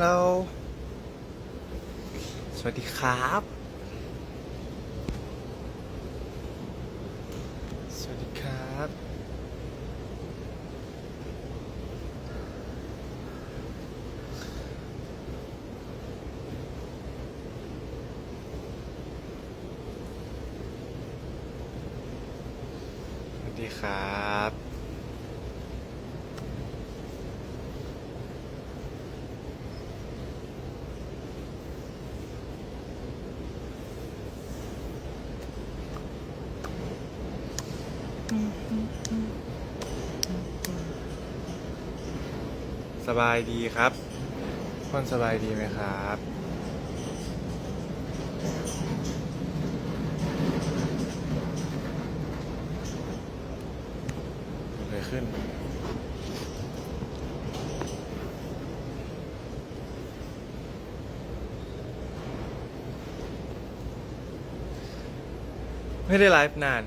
ฮัลโหลสวัสดีครับ สวัสดีครับ สวัสดีครับ ส บายดีครับคนสบายดีไหมครับเกิดอะไรขึ้นไม่ได้ไลฟ์นาน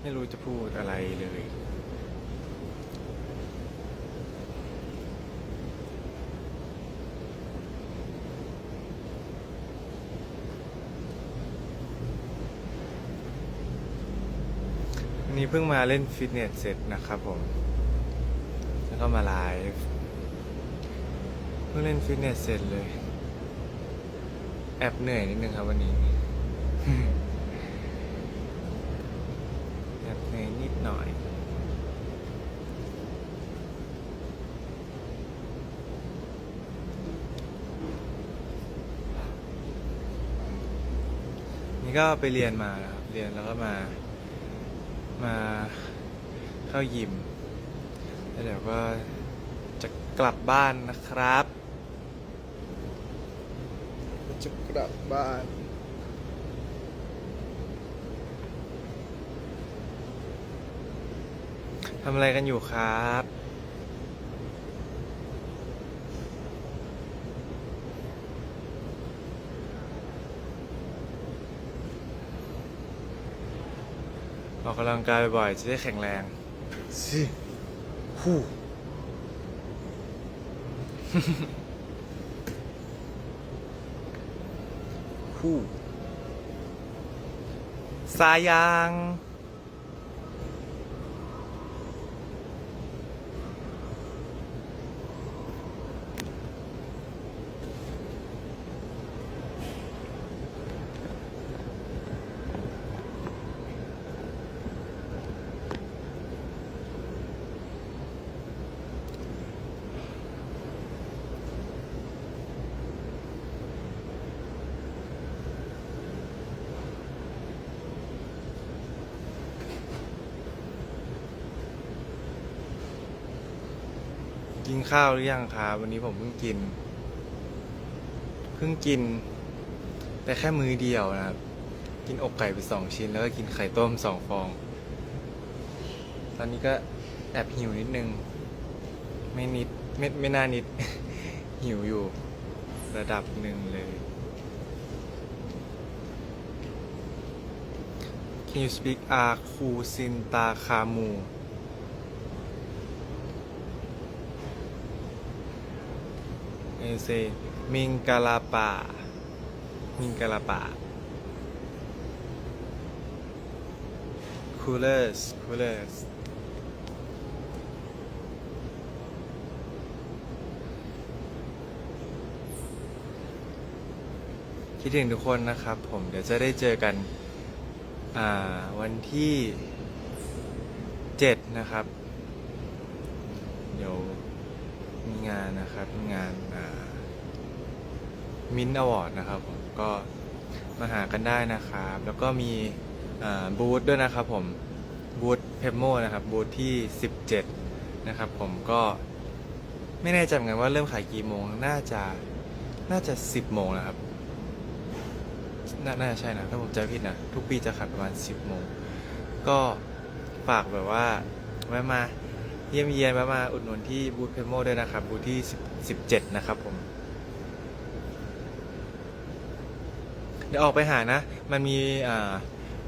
ไม่รู้จะพูดอะไรเลย นนี้เพิ่งมาเล่นฟิตเนสเสร็จนะครับผม แล้วก็มาไลฟ์เพิ่งเล่นฟิตเนสเสร็จเลย แอบเหนื่อยนิดนึงครับวันนี้ แอบเหนื่อยนิดหน่อยนี่ก็ไปเรียนมานะครับ เรียนแล้วก็มา มาเข้ายิมแล้วเดี๋ยวก็จะกลับบ้านนะครับ จะกลับบ้าน ทำอะไรกันอยู่ครับ ออกกำลังกายบ่อยๆจะได้แข็งแรงสิฮู้ฮู้สายยาง กินข้าวหรือยังครับวันนี้ผมเพิ่งกิน เพิ่งกิน แต่แค่มือเดียวนะครับ กินอกไก่ไปสองชิ้น แล้วก็กินไข่ต้มสองฟอง ตอนนี้ก็แอบหิวนิดนึง ไม่นิด ไม่ไม่น่านิด หิวอยู่ ระดับหนึ่งเลย Can you speak อาคูซินตาคามูเอเซมิงกาลาปามิงกาลาปาคูเลอร์สคูเลอร์สคิดถึงทุกคนนะครับผมเดี๋ยวจะได้เจอกันวันที่เจ็ดนะครับ เดี๋ยว มี งานนะครับงานมินอวอร์ดนะครับผมก็มาหากันได้นะครับ แล้วก็มีบูธด้วยนะครับผมบูธเพมโมนะครับบูธที่ 17 นะครับผมก็ไม่แน่ใจเหมือนกันว่าเริ่มขายกี่โมง น่าจะน่าจะ 10 โมงนะครับนน่าจะใช่นะ ถ้าผมจำผิดนะ ทุกปีจะขายประมาณ 10 โมง ก็ฝากแบบว่าแวะมา เยี่ยมเยียนมามาอุดหนุนที่บูธเพมโมด้วยนะครับบูธที่17 นะครับผม เดี๋ยวออกไปหานะ มันมี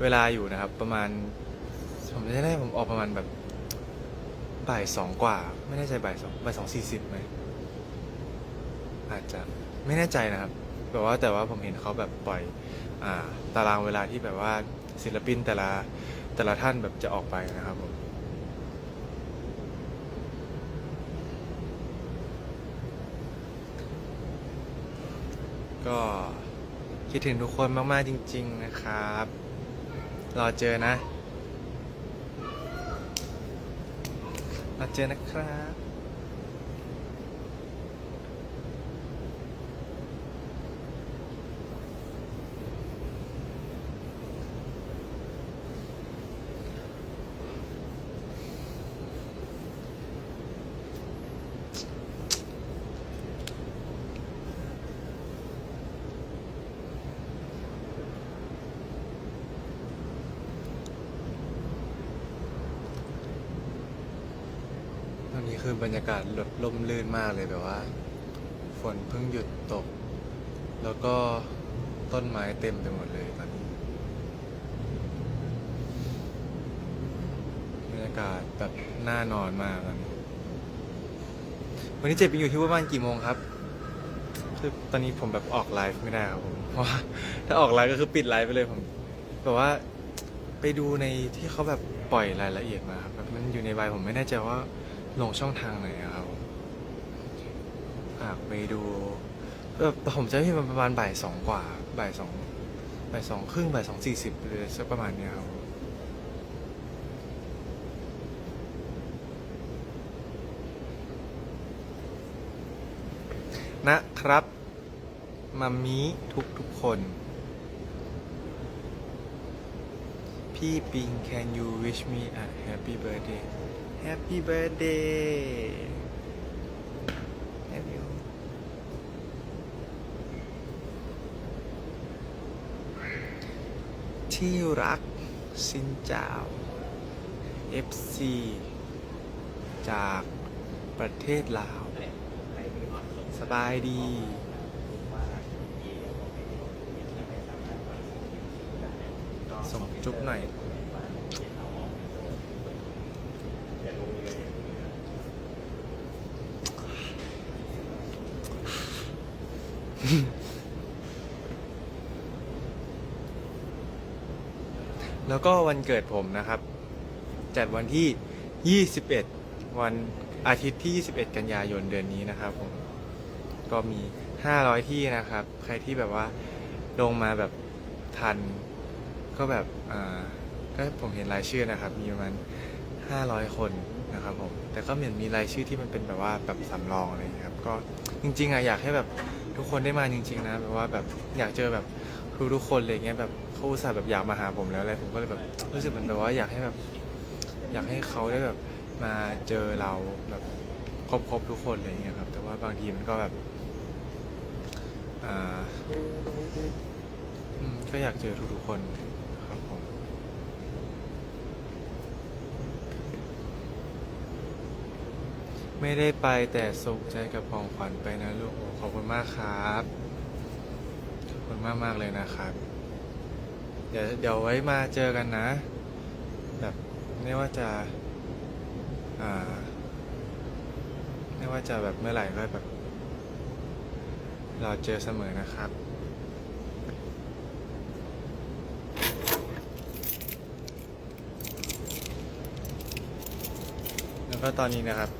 เวลาอยู่นะครับ ประมาณ ผมไม่ได้ผมออกประมาณแบบบ่ายสองกว่า ไม่แน่ใจบ่ายสองบ่ายสองสี่สิบไหมอาจจะไม่แน่ใจนะครับแบบว่าแต่ว่าผมเห็นเขาแบบปล่อยอ่าตารางเวลาที่แบบว่าศิลปินแต่ละแต่ละท่านแบบจะออกไปนะครับผม ก็คิดถึงทุกคนมากๆจริง ๆ นะครับ รอเจอนะ รอเจอนะครับ ตอนนี้คือบรรยากาศ ลมลื่นมากเลยแบบว่า ฝนเพิ่งหยุดตก แล้วก็ต้นไม้เต็มไปหมดเลยตอนนี้บรรยากาศแบบน่านอนมากตอนนี้วันนี้เจ็บไปอยู่ที่ว่าบ้านกี่โมงครับ คือตอนนี้ผมแบบออกไลฟ์ไม่ได้ครับผมเพราะว่าถ้าออกไลฟ์ก็คือปิดไลฟ์ไปเลยผมแบบว่าไปดูในที่เขาแบบปล่อยรายละเอียดมาครับแบบมันอยู่ในใบผมไม่แน่ใจว่าลงช่องทางไหนครับากไปดูแบบผมจะพี่ประมาณบ่ายสองกว่าบ่ายสองบ่ายสองครึ่งบ่ายสองสี่สิบเลยสักประมาณเนี้ยครับนะครับมัมมี่ทุกทุกคน พี่ปิง can you wish me a happy birthday happy birthday Happy you ที่รักสินเจ้า FC จากประเทศลาว สบายดี ส่งจุ๊บหน่อย แล้วก็วันเกิดผมนะครับ จัดวันที่ 21 วันอาทิตย์ที่ 21 กันยายนเดือนนี้นะครับผมก็มี 500 ที่นะครับ ใครที่แบบว่าลงมาแบบทัน ก็แบบอ่าก็ผมเห็นรายชื่อนะครับ มีประมาณ 500 คนนะครับผมแต่ก็เหมือนมีรายชื่อที่มันเป็นแบบว่าแบบสำรองอะไรอย่างเงี้ยครับก็จริงๆอะอยากให้แบบทุกคนได้มาจริง ๆ นะแบบว่าแบบอยากเจอแบบทุกทุกๆคนอะไรเงี้ยแบบ เขาอุตส่าห์แบบอยากมาหาผมแล้วอะไรผมก็เลยแบบรู้สึกเหมันแบบว่าอยากให้แบบอยากให้เขาได้แบบมาเจอเราแบบครบๆทุกคนอะไรเงี้ยครับ แต่ว่าบางทีมันก็แบบอ่าก็อยากเจอทุกๆคนครับผมไม่ได้ไปแต่สุขใจกับของขวัญไปนะลูกขอบคุณมากครับ ขอบคุณมากมากๆเลยนะครับ เดี๋ยวเดี๋ยวไว้มาเจอกันนะ แบบไม่ว่าจะอ่าไม่ว่าจะแบบเมื่อไหร่ก็แบบ เราเจอเสมอนะครับ แล้วก็ตอนนี้นะครับ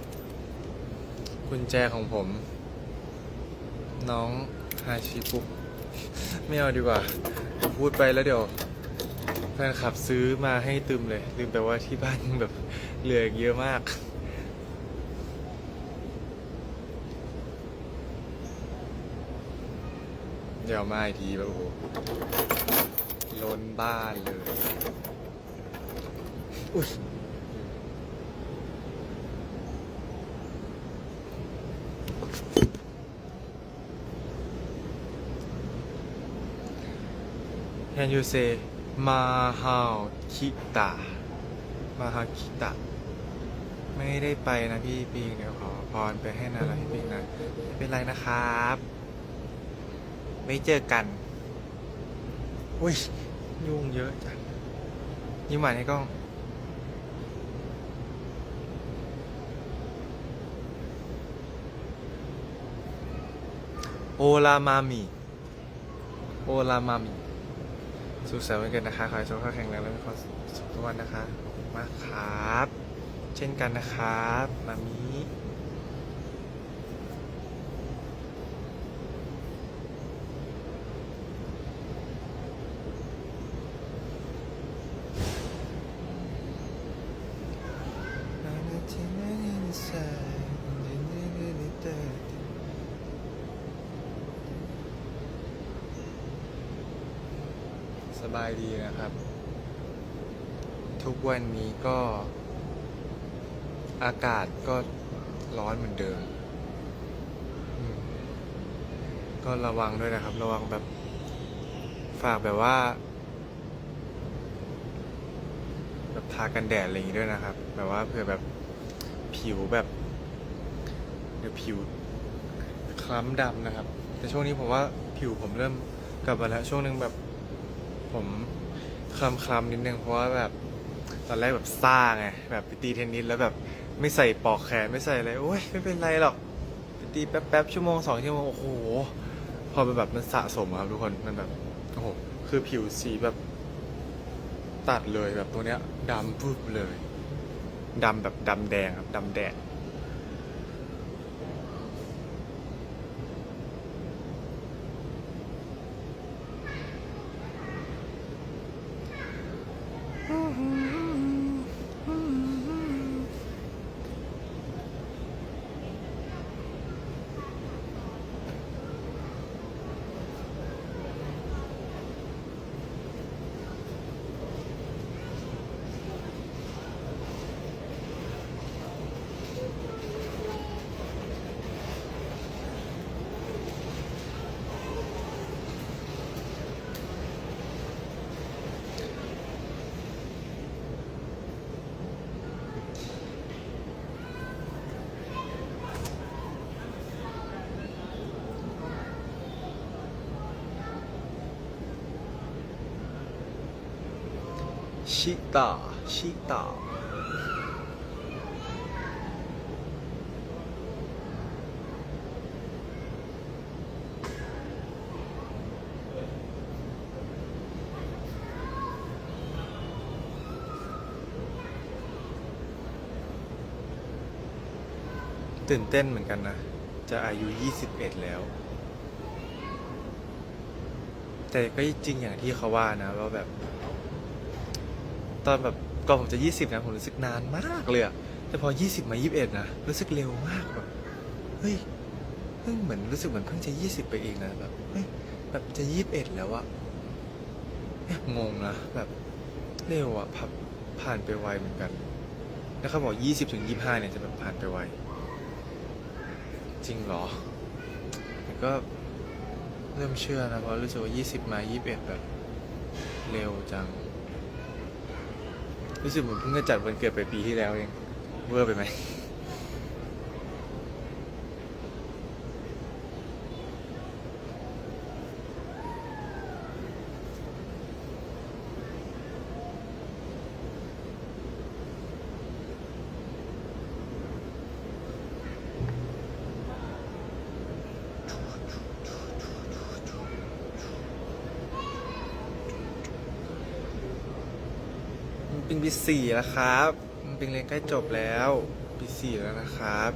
กุญแจของผม น้องฮาชิปุกไม่เอาดีกว่า พูดไปแล้วเดี๋ยว ฟนคลับซื้อมาให้ตืมเลยลืมไปว่าที่บ้านแบบเหลือเยอะมาก เดี๋ยวมาอีกทีแบบโอ้โหล้นบ้านเลย อุ้ยแ Can you say มาฮาวคิตะมาฮาวคิตะ ไม่ได้ไปนะพี่ปิงเดี๋ยวขอพรไปให้นะพี่ปิงนะไม่เป็นไรนะครับ ไม่เจอกัน อุ้ย ยุ่งเยอะจังยิ้มหวานให้กล้องโอลามามิโอลามามิ สุขสันต์วันเกิดนะคะ ขอให้สุขภาพแข็งแรงและมีความสุขทุกวันนะคะขอบคุณมากครับ เช่นกันนะครับ มามี สบายดีนะครับ ทุกวันนี้ก็ อากาศก็ร้อนเหมือนเดิม ก็ระวังด้วยนะครับ ระวังแบบ ฝากแบบว่า แบบทากันแดดอะไรอย่างงี้ด้วยนะครับ แบบว่าเผื่อแบบผิวแบบเดี๋ยวผิวคล้ำดำนะครับ แต่ช่วงนี้ผมว่าผิวผมเริ่มกลับมาแล้วช่วงหนึ่งแบบ ผมคล้ำคล้ำนิดนึงเพราะว่าแบบตอนแรกแบบซ่าไงแบบไปตีเทนนิสแล้วแบบไม่ใส่ปอกแขนไม่ใส่อะไรโอ้ยไม่เป็นไรหรอกไปตีแป๊บๆชั่วโมงสองชั่วโมงโอ้โหพอมันแบบมันสะสมครับทุกคนมันแบบโอ้โหคือผิวสีแบบ ตัดเลยแบบตัวเนี้ยดำปุ๊บเลยดำแบบดำแดงครับดำแดง ชิตา ชิตา ตื่นเต้นเหมือนกันนะ จะอายุ 21 แล้ว แต่ก็จริงอย่างที่เขาว่านะว่าแบบ ตอนแบบก่อนผมจะ 20นะผมรู้สึกนานมากเลยอะแต่พอ 20 มา 21 นะ รู้สึกเร็วมากแบบเฮ้ยเพิ่งเหมือนรู้สึกเหมือนเพิ่งจะ 20 ไปเองนะแบบเฮ้ยแบบจะ 21 แล้วอะงงนะแบบเร็วอะพับผ่านไปไวเหมือนกัน แล้วเขาบอก 20ถึง25 เนี่ยจะแบบผ่านไปไว จริงเหรอแต่ก็เริ่มเชื่อนะเพราะรู้สึกว่า 20 มา 21 แบบเร็วจัง รู้สึกเหมือนเพิ่งจะจัดวันเกิดไปปีที่แล้วเองเวอร์ไปไหม สี่แล้วครับ มันเป็นเรียนใกล้จบแล้ว ปีสี่แล้วนะครับ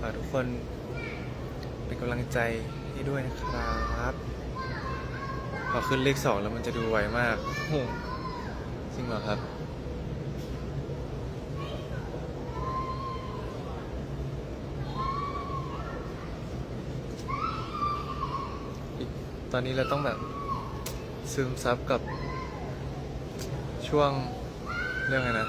ฝากทุกคนเป็นกำลังใจให้ด้วยนะครับพอขึ้นเลขสองแล้วมันจะดูไวมากโหจริงเหรอครับ ตอนนี้เราต้องแบบซึมซับกับช่วง เรื่องอะไงนะ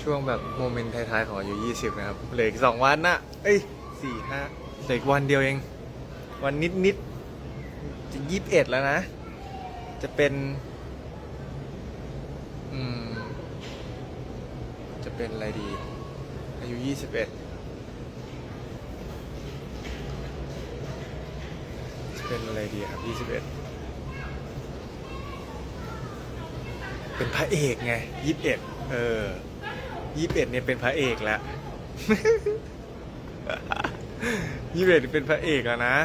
ช่วงแบบโมเมนต์ท้ายๆของอายุ20นะครับ เหลืออีกสองวันนะเอ้ยสี่ห้าเหลืออีกวันเดียวเอง วันนิดนิดๆจะยี่สิบเอ็ดแล้วนะ จะเป็น อืม จะเป็นอะไรดี อายุยี่สิบเอ็ดจะเป็นอะไรดีครับยี่สิบเอ็ด เป็นพระเอกไงยี่สิบเอ็ดเออยี่สิบเอ็ดเนี่ยเป็นพระเอกแล้วยี่สิบเอ็ดเป็นพระเอกแล้วนะ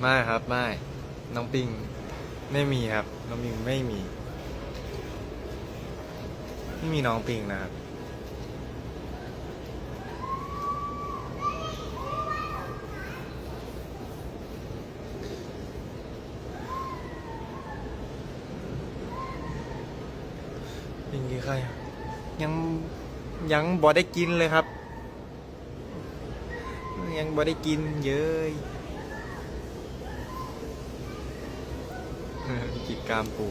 ไม่ครับไม่ น้องปิงไม่มีครับ น้องปิงไม่มี ไม่มีน้องปิงนะครับปิงกี่ใครยังยังบ่ได้กินเลยครับ ยังบ่ได้กินเย้ย กิจกรรมปู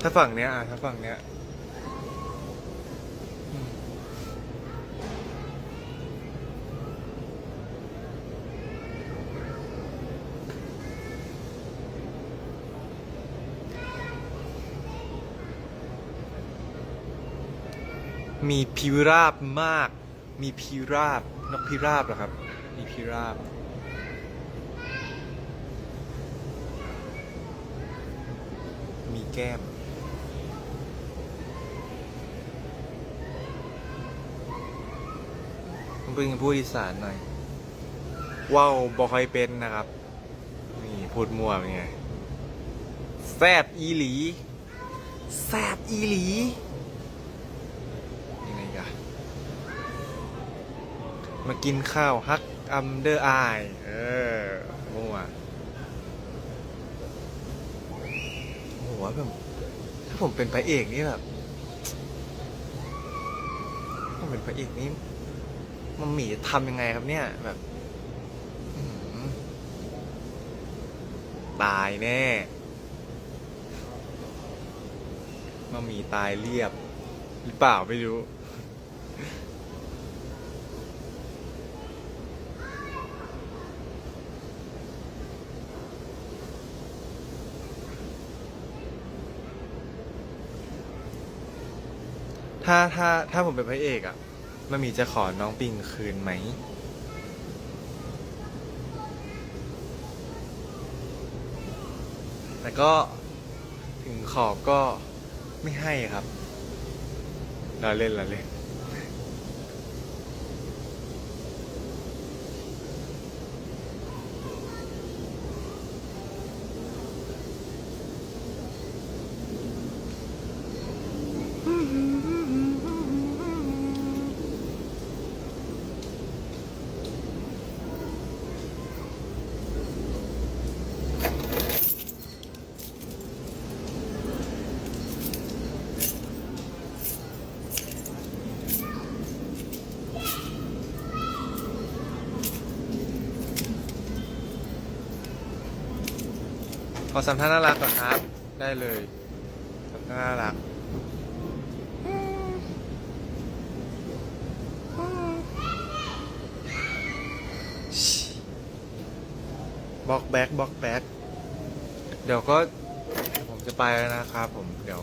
ถ้าฝั่งเนี้ยอะถ้าฝั่งเนี้ยมีพิราบมาก มีพิราบนกพิราบเหรอครับ มีพิราบ มี แก้มต้องเป็นผู้อีสานหน่อยว้าวบอคอยเป็นนะครับ นี่พูดมั่วเป็นไงแซบอีหลี แซบอีหลียังไงกะมากินข้าวฮักอัมเดอร์ไอเออ มั่ว ว่าแบบถ้าผมเป็นพระเอกนี่แบบถ้าผมเป็นพระเอกนี่มันหมีจะทำยังไงครับเนี่ยแบบตายแน่มาหมีตายเรียบ หรือเปล่าไม่รู้ ถ้าถ้าถ้าผมเป็นพระเอกอะ่ะมันมีจะขอน้องปิงคืนไหม แต่ก็ถึงขอก็ไม่ให้ครับเราเล่นเราเล่น ขอสามท่านน่ารักก่อนครับ ได้เลยสามท่านน่ารักบล็อกแบ็กบล็อกแบ็กเดี๋ยวก็ผมจะไปแล้วนะครับผมเดี๋ยว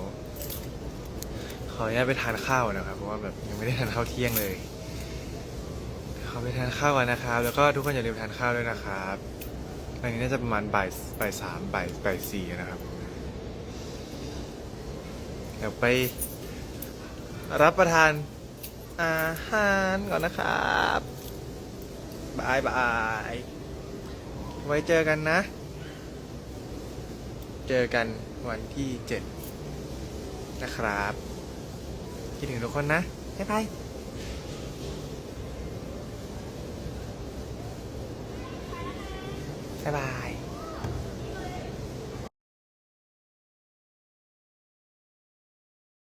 ขออนุญาตไปทานข้าวนะครับ เพราะว่าแบบยังไม่ได้ทานข้าวเที่ยงเลยขอไปทานข้าวก่อนนะครับ แล้วก็ทุกคนอย่าลืมทานข้าวด้วยนะครับ อันนี้น่าจะประมาณบ่ายบ่ายสามบ่ายบ่ายสี่นะครับ เดี๋ยวไปรับประทานอาหารก่อนนะครับบายบาย ไว้เจอกันนะ เจอกันวันที่เจ็ดนะครับ คิดถึงทุกคนนะ บ๊ายบายบ๊ายบาย